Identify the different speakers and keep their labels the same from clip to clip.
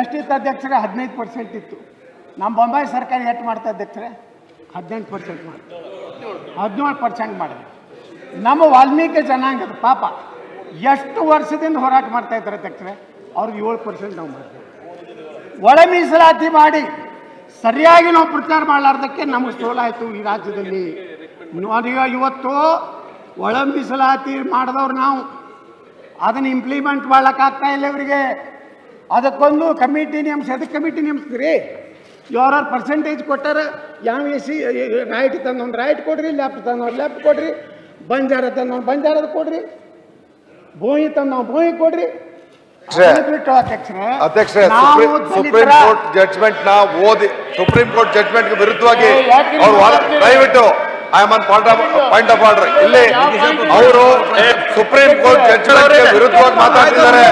Speaker 1: ಎಷ್ಟಿತ್ತು ಅಧ್ಯಕ್ಷರೇ? ಹದಿನೈದು ಪರ್ಸೆಂಟ್ ಇತ್ತು. ನಮ್ಮ ಬೊಂಬಾಯಿ ಸರ್ಕಾರ ಎಷ್ಟು ಮಾಡ್ತಾ ಅಧ್ಯಕ್ಷರೇ? ಹದಿನೆಂಟು ಪರ್ಸೆಂಟ್ ಮಾಡಿ ಹದಿನೇಳು ಪರ್ಸೆಂಟ್ ಮಾಡಿದೆ. ನಮ್ಮ ವಾಲ್ಮೀಕಿ ಜನಾಂಗದ ಪಾಪ ಎಷ್ಟು ವರ್ಷದಿಂದ ಹೋರಾಟ ಮಾಡ್ತಾ ಇದ್ದಾರೆ ಅಧ್ಯಕ್ಷರೇ? ಅವ್ರಿಗೆ ಏಳು ಪರ್ಸೆಂಟ್ ನಾವು ಮಾಡಿದ್ವಿ. ಒಳ ಮೀಸಲಾತಿ ಮಾಡಿ ಸರಿಯಾಗಿ ನಾವು ಪ್ರಚಾರ ಮಾಡಲಾರ್ದಕ್ಕೆ ನಮಗೆ ಸೋಲಾಯಿತು ಈ ರಾಜ್ಯದಲ್ಲಿ. ಇವತ್ತು ಒಳ ಮೀಸಲಾತಿ ಮಾಡಿದವ್ರು ನಾವು. ಅದನ್ನು ಇಂಪ್ಲಿಮೆಂಟ್ ಮಾಡ್ಲಿಕ್ಕಾಗ್ತಾ ಇಲ್ಲ ಇವರಿಗೆ. ಅದಕ್ಕೊಂದು ಕಮಿಟಿ ನೇಮಿಸಿ ಅದಕ್ಕೆ ಕಮಿಟಿ ನೇಮಿಸ್ತೀರಿ ಯಾರು ಪರ್ಸೆಂಟೇಜ್ ಕೊಟ್ಟಾರ ಯಾವ ಎ ಸಿ ರೈಟ್ ತಂದೊಂದು ರೈಟ್ ಕೊಡ್ರಿ ಲೆಫ್ಟ್ ತಂದೊಂದು ಲೆಫ್ಟ್ ಕೊಡ್ರಿ ಬಂಜಾರ ತಂದವ್ನು ಬಂಜಾರದ ಕೊಡ್ರಿ ಭೂಮಿ ತಂದವ್ ಭೂಮಿ ಕೊಡ್ರಿ ಅಧ್ಯಕ್ಷ
Speaker 2: ಸುಪ್ರೀಂ ಕೋರ್ಟ್ ಜಡ್ಜ್ಮೆಂಟ್ನ ಓದಿ ಸುಪ್ರೀಂ ಕೋರ್ಟ್ ಜಡ್ಜ್ಮೆಂಟ್ಗೆ ವಿರುದ್ಧವಾಗಿ? ದಯವಿಟ್ಟು I am on point of point of order ಇಲ್ಲಿ ಅವರು ಸುಪ್ರೀಂ ಕೋರ್ಟ್ ಜಡ್ಜ್ಮೆಂಟ್ ವಿರುದ್ಧವಾಗಿ ಮಾತಾಡ್ತಿದ್ದಾರೆ.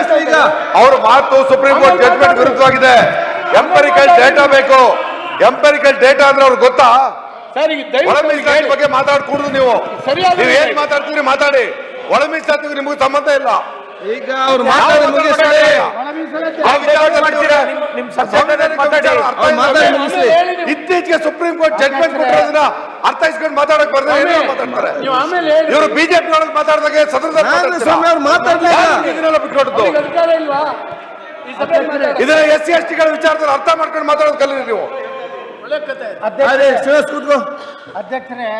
Speaker 2: ಅವ್ರ ಮಾತು ಸುಪ್ರೀಂ ಕೋರ್ಟ್ ಜಡ್ಜ್ಮೆಂಟ್ ವಿರುದ್ಧವಾಗಿದೆ. ಎಂಪರಿಕಲ್ ಡೇಟಾ ಬೇಕು. ಎಂಪರಿಕಲ್ ಡೇಟಾ ಅಂದ್ರೆ ಅವ್ರಿಗೆ ಗೊತ್ತಾ? ಒಳ ಮೀಸಲಾತಿ ಬಗ್ಗೆ ಮಾತಾಡ್ಕೂಡುದು ನೀವು. ನೀವ್ ಏನ್. ಮಾತಾಡ್ತೀರಿ ಮಾತಾಡಿ. ಒಳ ಮೀಸಲಾತಿಗೆ ನಿಮಗೆ ಸಂಬಂಧ ಇಲ್ಲ.
Speaker 3: ಈಗ ಅವ್ರು ಮಾತಾಡಿ
Speaker 2: ಇತ್ತೀಚೆಗೆ ಸುಪ್ರೀಂ ಕೋರ್ಟ್ ಜಡ್ಜ್ಮೆಂಟ್ ಕೊಟ್ಟಿರೋದನ್ನ ಅರ್ಥೈಸ್ಕೊಂಡು ಮಾತಾಡಕ್ ಬರ್ತಾರೆ ಮಾತಾಡ್ತಾರೆ. ಇವರು ಬಿಜೆಪಿ ಒಳಗೆ ಮಾತಾಡಿದಾಗ ಸದನದಲ್ಲಿ
Speaker 3: ನಾರಾಯಣ ಸ್ವಾಮಿ ಅವ್ರು ಮಾತಾಡ್ಲಿಲ್ಲ.
Speaker 2: ಬಿಟ್ಕೊಡ್ತು. ಇದನ್ನ ಎಸ್ ಸಿ ಎಸ್ ಟಿಗಳ ವಿಚಾರದಲ್ಲಿ ಅರ್ಥ ಮಾಡ್ಕೊಂಡು ಮಾತಾಡೋದು ಕಲೀರಿ ನೀವು.
Speaker 1: ಅಧ್ಯಕ್ಷರೇ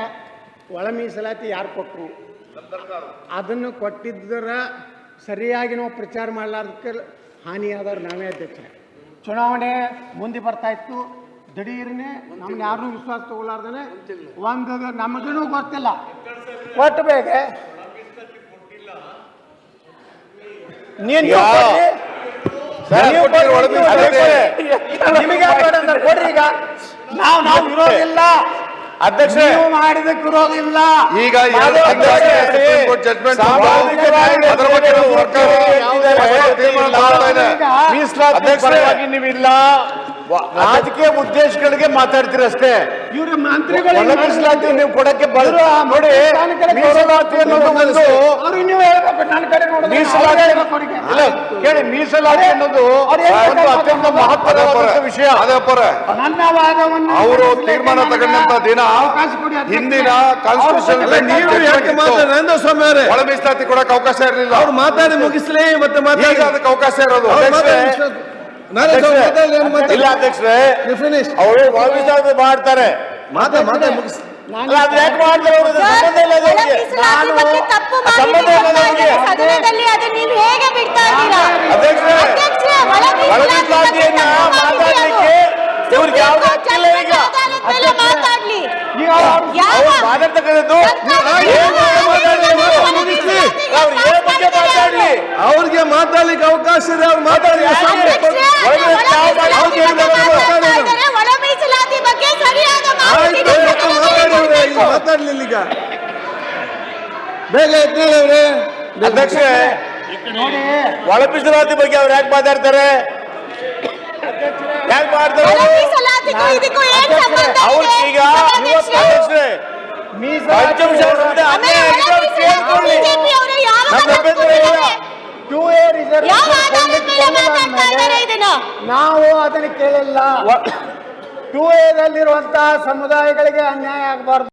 Speaker 1: ಒಳ ಮೀಸಲಾತಿ ಯಾರು ಕೊಟ್ಟರು ಅದನ್ನು ಕೊಟ್ಟಿದ್ದರ ಸರಿಯಾಗಿ ನಾವು ಪ್ರಚಾರ ಮಾಡಲಾರ್ದಕ್ಕೆ ಹಾನಿಯಾದವ್ರು ನಾವೇ ಅಧ್ಯಕ್ಷರೇ. ಚುನಾವಣೆ ಮುಂದೆ ಬರ್ತಾ ಇತ್ತು. ದಿಢೀರ್ನೆ ನಮ್ನ ಯಾರು ವಿಶ್ವಾಸ ತಗೊಳಾರ್ದೇ ಒಂದು ನಮಗೂ ಗೊತ್ತಿಲ್ಲ. ಕೊಟ್ಟು ಬೇಗ. ನೀನು ಕೊಡ್ರಿ. ನಿಮಗೆ ಈಗ. ನಾವು ನಾವು ವಿರೋಧಿಲ್ಲ
Speaker 4: ಅಧ್ಯಕ್ಷ
Speaker 1: ಮಾಡಿದಕ್ಕೆ ವಿರೋಧಿಲ್ಲ
Speaker 2: ಈಗ ಸರ್ಕಾರ
Speaker 4: ಮೀಸಲಾತಿ ನೀವಿಲ್ಲ. ರಾಜಕೀಯ ಉದ್ದೇಶಗಳಿಗೆ ಮಾತಾಡ್ತೀರ ಅಷ್ಟೇ
Speaker 1: ಇವ್ರ ಮಂತ್ರಿಗಳು
Speaker 4: ಮೀಸಲಾತಿ ನೀವು ಕೊಡಕ್ಕೆ ಬರೋ ನೋಡಿ ಮೀಸಲಾತಿ ಅನ್ನೋದು ಒಂದು ಮೀಸಲಾತಿ. ಇಲ್ಲ ಕೇಳಿ ಮೀಸಲಾತಿ ಅನ್ನೋದು ಒಂದು ಅತ್ಯಂತ ಮಹತ್ವದ ವಿಷಯ.
Speaker 2: ಅದೇ ಪರ.
Speaker 1: ವಾದವನ್ನು
Speaker 2: ಅವರು ತೀರ್ಮಾನ ತಗೊಂಡಂತ ದಿನ
Speaker 1: ಅವಕಾಶ ಕೊಡಿ
Speaker 2: ಹಿಂದಿನ ಕಾನ್ಸ್ಟಿಟ್ಯೂಷನ್
Speaker 3: ಅಲ್ಲ ನೀವು ಯಾಕೆ ಮಾತಾಡಿ ನರೇಂದ್ರ ಸ್ವಾಮಿ ಅವರೇ.
Speaker 2: ಒಳ ಮೀಸಲಾತಿ ಕೊಡಕ್ಕೆ ಅವಕಾಶ ಇರಲಿಲ್ಲ.
Speaker 3: ಅವ್ರು ಮಾತಾಡಿ ಮುಗಿಸ್ಲೇ ಮತ್ತೆ ಮಾತಾಡಿ.
Speaker 2: ಅದಕ್ಕೆ ಅವಕಾಶ ಇರೋದು.
Speaker 4: ಇಲ್ಲ ಅಧ್ಯಕ್ಷರೇ ಅವರು ಮೀಸಲಾತಿ ಮಾಡ್ತಾರೆ.
Speaker 3: ಮಾತಾ
Speaker 5: ಮಾಹಿತಿ
Speaker 4: ಅವ್ರಿಗೆ.
Speaker 5: ಸದನದಲ್ಲಿ ಅದು ನೀವು ಹೇಗೆ ಬಿಡ್ತಾ ಇದ್ದೀರಾ?
Speaker 4: ಅಧ್ಯಕ್ಷರೇ, ಮಾತಾಡ್ಲಿಕ್ಕೆ ಇವ್ರಿಗೆ ಹಕ್ಕಿಲ್ಲ ಈಗ.
Speaker 5: ಮಾತಾಡ್ಲಿ. ಯಾವ
Speaker 4: ಮಾತಾಡ್ತಕ್ಕಂಥದ್ದು
Speaker 5: ಸರ್ಕಾರ
Speaker 4: ಏನ್ ಬಗ್ಗೆ ಮಾತಾಡ್ಲಿ ಇವ್ರು?
Speaker 5: ಒಳ ಮೀಸಲಾತಿಗೆ
Speaker 4: ಅವ್ರು ಏನ್ ಬಗ್ಗೆ ಮಾತಾಡ್ಲಿ
Speaker 3: ಅವ್ರಿಗೆ ಮಾತಾಡ್ಲಿಕ್ಕೆ ಅವಕಾಶ ಇದೆ ಅವ್ರು ಮಾತಾಡಿ
Speaker 5: ಅಧ್ಯಕ್ಷರೇ, ಅದು
Speaker 4: ಒಳ
Speaker 5: ಒಳ
Speaker 4: ಮೀಸಲಾತಿ
Speaker 5: ಮೀಸಲಾತಿ ಬಗ್ಗೆ
Speaker 4: ಬಗ್ಗೆ
Speaker 5: ಮಾತಾಡ್ತಾ ಇದ್ದಾರೆ. ಒಳ ಮೀಸಲಾತಿ ಬಗ್ಗೆ ಸರಿಯಾದ ಮಾಹಿತಿ
Speaker 3: ಆಯ್ತು ಮತ್ತೆ ಮಾತಾಡಿ ಅವ್ರೆ, ಈಗ ಮಾತಾಡ್ಲಿಲ್ಲ ಈಗ ಬೇಗ ಎದ್ದೇಳಿ ಅವ್ರೆ.
Speaker 4: ಅಧ್ಯಕ್ಷರೇ
Speaker 1: ನೋಡಿ.
Speaker 4: ಒಳ ಮೀಸಲಾತಿ ಬಗ್ಗೆ ಅವ್ರು ಯಾಕೆ ಮಾತಾಡ್ತಾರೆ? ಯಾಕೆ ಮಾಡ್ತಾರೆ ಅವ್ರು?
Speaker 5: ಇದಕ್ಕೂ ಏನ್ ಸಂಬಂಧ
Speaker 4: ಅವ್ರು ಈಗ
Speaker 1: ನಾವು ಅದನ್ನು ಕೇಳಿಲ್ಲ. ಟೂ ಎದಲ್ಲಿರುವಂತಹ ಸಮುದಾಯಗಳಿಗೆ ಅನ್ಯಾಯ ಆಗಬಾರ್ದು.